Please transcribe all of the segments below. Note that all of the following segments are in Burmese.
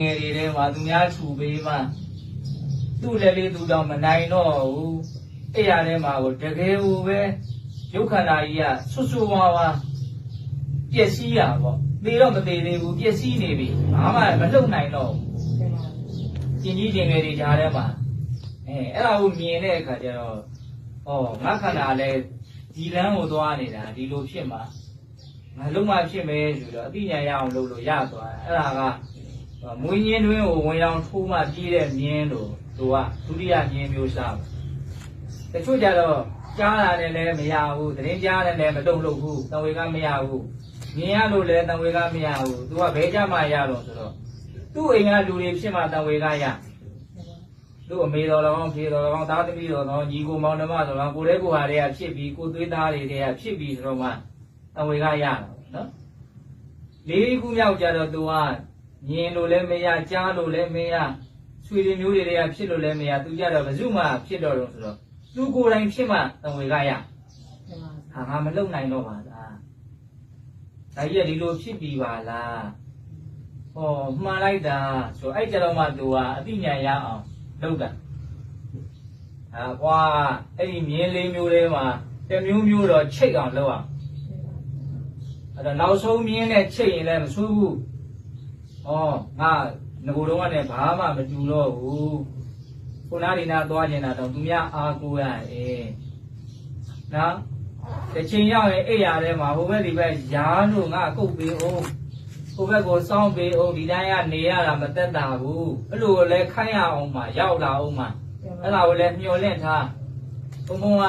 ငယ်တွေထဲမှာသူများခြူပေးမှသူ့လည်းလေးသူတော့မနိုင်တော့ဘူးအဲ့ရထဲမှာကိုတကယ်ကိုပဲရုပ်ခန္ဓာကြီးကဆွဆွဝါဝါပျက်စီးရပေါ့သေတော့မသေးသေးဘူးပျက်စီးနေပြီဘာမှမလှုပ်နိုင်တော့ဘူးကျင်ကြီးကျင်ငယ်တွေကြားထဲမှာအဲအဲ့ဒါကိုမြင်တဲ့အခါကျတော့ဩငါခန္ဓာလည်းဒီလမ်းကိုသွားနေတာဒီလိုဖြစ်မှာငါလုံးမဖြစ်မယ်ဆိုတော့အသိဉာဏ်ရအောင်လုပ်လို့ရသွားတယ်အဲ့ဒါက မွေးညင်းတွင်းကိုဝင်အောင်ထိုးမှပြေးတဲ့မြင်းလို့သူကဒုတိယမြင်းမျိုးစားပဲတချို့ကြတော့ကြားတာနဲ့လည်းမရဘူးသတင်းကြားတယ်လည်းမတုံ့လို့ဘူးတံဝေကမရဘူးမြင်ရလို့လည်းတံဝေကမရဘူးသူကဘဲကြမှရတော့ဆိုတော့သူ့အိမ်ကလူတွေဖြစ်မှတံဝေကရသူ့အမေတော်တော်ကောင်းဖေတော်တော်ကောင်းသားသမီးတော်တော်ညီကိုမောင်နှမတော်တော်ကိုယ်လေးကိုဟာတွေကဖြစ်ပြီးကိုသွေးသားတွေတွေကဖြစ်ပြီးဆိုတော့မှတံဝေကရတော့နော်လေးခုမြောက်ကြတော့သူက မြင်လို့လည်းမရကြားလို့လည်းမရဆွေတွေမျိုးတွေတွေကဖြစ်လို့လည်းမရသူကြတော့ဘယ်သူမှဖြစ်တော့တော့ဆိုတော့သူကိုယ်တိုင်ဖြစ်မှတံဝေကရဟာငါမလုံနိုင်တော့ပါလားဒါကြီးကဒီလိုဖြစ်ပြီးပါလားဟောမှန်လိုက်တာဆိုအဲ့ကြတော့မှသူကအသိဉာဏ်ရအောင်လုပ်တာဟာကွာအဲ့ဒီမြင်းလေးမျိုးလေးမှာတစ်မျိုးမျိုးတော့ချိတ်အောင်လုပ်အောင်အဲ့တော့နောက်ဆုံးမြင်းနဲ့ချိတ်ရင်လည်းမဆိုးဘူး။ ဩငါငကိုတော့ကလည်းဘာမှမတူတော့ဘူး။ခုနဒီနာသွားနေတာတော့သူများအားကိုးရတယ်။နော်။တစ်ချိန်ရောက်ရင်အိယာထဲမှာဟိုဘက်ဒီဘက်ယားလို့ငါကုတ်ပေးအောင်။ဟိုဘက်ကိုစောင်းပေးအောင်ဒီတိုင်းကနေရတာမသက်တာဘူး။အဲ့လိုလည်းခိုင်းရအောင်မှရောက်လာအောင်မှအဲ့ဒါကိုလည်းမျှော်လင့်ထား။ဘုံဘုံက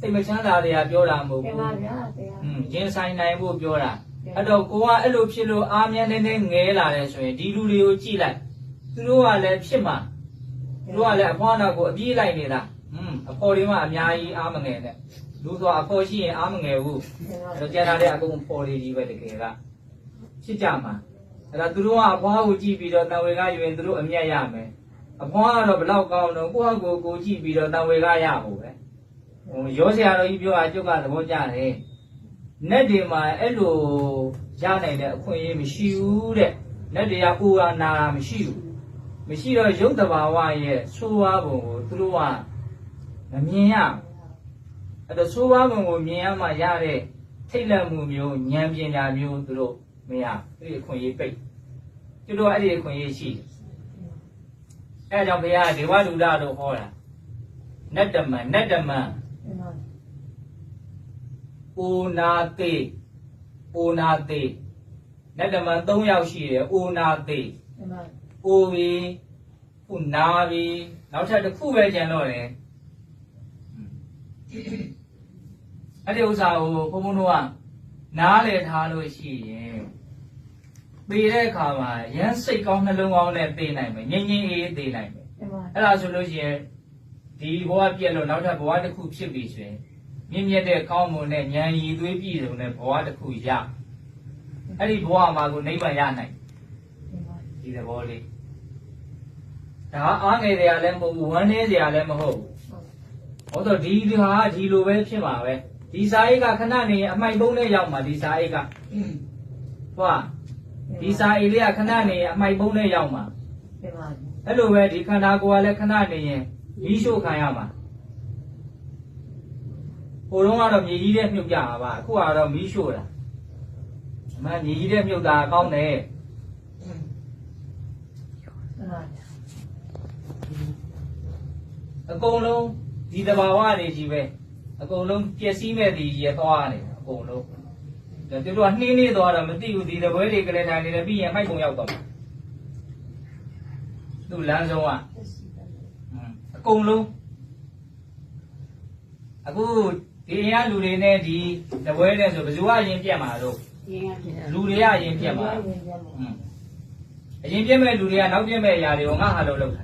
စိတ်မချမ်းသာတွေကပြောတာမဟုတ်တင်ဘူးပါဗျာတင်။อืมရင်ဆိုင်နိုင်ဖို့ပြောတာ။ အဲ့တော့ကိုကအဲ့လိုဖြစ်လို့အားမြဲနေနေငဲလာတယ်ဆိုရင်ဒီလူတွေကိုကြည့်လိုက်သူတို့ကလည်းဖြစ်မှာသူတို့ကလည်းအဖွားနောက်ကိုအပြေးလိုက်နေတာอืมအဖော်တွေမှအများကြီးအားမငယ်နဲ့လူဆိုအဖော်ရှိရင်အားမငယ်ဘူးတင်ပါအဲ့တော့ကျန်တာတဲ့အကုန်ဖော်တွေကြီးပဲတကယ်ကဖြစ်ကြမှာအဲ့ဒါသူတို့ကအဖွားကိုကြည့်ပြီးတော့တန်ဝေကယူရင်သူတို့အမျက်ရမယ်အဖွားကတော့ဘလောက်ကောင်းတော့ကိုယ့်အကိုကိုကြည့်ပြီးတော့တန်ဝေကရဖို့ပဲဟိုရောစရာတော်ကြီးပြောတာကျုပ်ကသဘောကျတယ် နက်တွေမှာအဲ့လိုရနိုင်တဲ့အခွင့်အရေးမရှိဘူးတဲ့နက်တွေကပူရာနာတာမရှိဘူးမရှိတော့ရုပ်တဘာဝရဲ့ဆိုးဝါးပုံကိုသူတို့ကမမြင်ရဘူးအဲ့တော့ဆိုးဝါးပုံကိုမြင်ရမှရတဲ့ထိတ်လန့်မှုမျိုးဉာဏ်ပညာမျိုးသူတို့မရဘူးအဲ့ဒီအခွင့်အရေးပိတ်သူတို့ကအဲ့ဒီအခွင့်အရေးရှိတယ်အဲ့ဒါကြောင့်ဘုရားဒေဝဒုဒလို့ဟောတာနတ္တမန်နတ္တမန်တင်ပါ အိုနာတေအိုနာတေနတ်တမန်3ယောက်ရှိတယ်အိုနာတေတင်ပါအိုပြီခုနာပြီနောက်ထပ်တစ်ခုပဲကြံတော့တယ်အဲ့ဒီဥစ္စာကိုဘုံဘုံတို့ကနားလေထားလို့ရှိရင်ပေတဲ့အခါမှာရမ်းစိတ်ကောင်းနှလုံးကောင်းနဲ့သိနိုင်မယ်ငြိမ်ငြိမ်အေးအေးသိနိုင်မယ်တင်ပါအဲ့ဒါဆိုလို့ရှိရင်ဒီဘဝပြည့်လို့နောက်ထပ်ဘဝတစ်ခုဖြစ်ပြီဆိုရင် မြင့်မြတ်တဲ့ကောင်းမွန်တဲ့ဉာဏ်ရည်သွေးပြည့်စုံတဲ့ဘဝတစ်ခုရအဲ့ဒီဘဝမှာကိုနိဗ္ဗာန်ရနိုင်တင်ပါဒီသဘောလေးဒါအားငယ်စရာလည်းမဟုတ်ဘူးဝမ်းနည်းစရာလည်းမဟုတ်ဘူးဟောတော့ဒီဒီဟာဒီလိုပဲဖြစ်မှာပဲဒီစာအိတ်ကခဏနေအမိုက်ပုံးနဲ့ရောက်မှာဒီစာအိတ်ကဟုတ်ဒီစာအိတ်လေးကခဏနေအမိုက်ပုံးနဲ့ရောက်မှာတင်ပါအဲ့လိုပဲဒီခန္ဓာကိုယ်ကလည်းခဏနေရင်မီးရှို့ခံရမှာ ဟိုတုန်းကတော့မြေကြီးတဲ့မြုပ်ကြတာပါအခုကတော့မီးရှို့တာအမှန်မြေကြီးတဲ့မြုပ်တာကောင်းတယ်တင်ပါအကုန်လုံးဒီတဘာဝနေကြီးပဲအကုန်လုံးပျက်စီးမဲ့ဒီရသွားနေအကုန်လုံးဒါတို့ကနှင်းနေသွားတော့မသိဘူးဒီတပွဲတွေကလေးထိုင်နေတယ်ပြီးရင်မိုက်ပုံရောက်တော့မှာသူ့လမ်းဆုံးကအကုန်လုံးအခု ဒီအရင်လူတွေနဲ့ဒီတပွဲနဲ့ဆိုဘယ်သူကအရင်ပြတ်မှာတော့ရင်းရတယ်လူတွေကအရင်ပြတ်မှာอืมအရင်ပြတ်မဲ့လူတွေကနောက်ပြတ်မဲ့အရာတွေကိုငါဟာလို့လုပ်တာ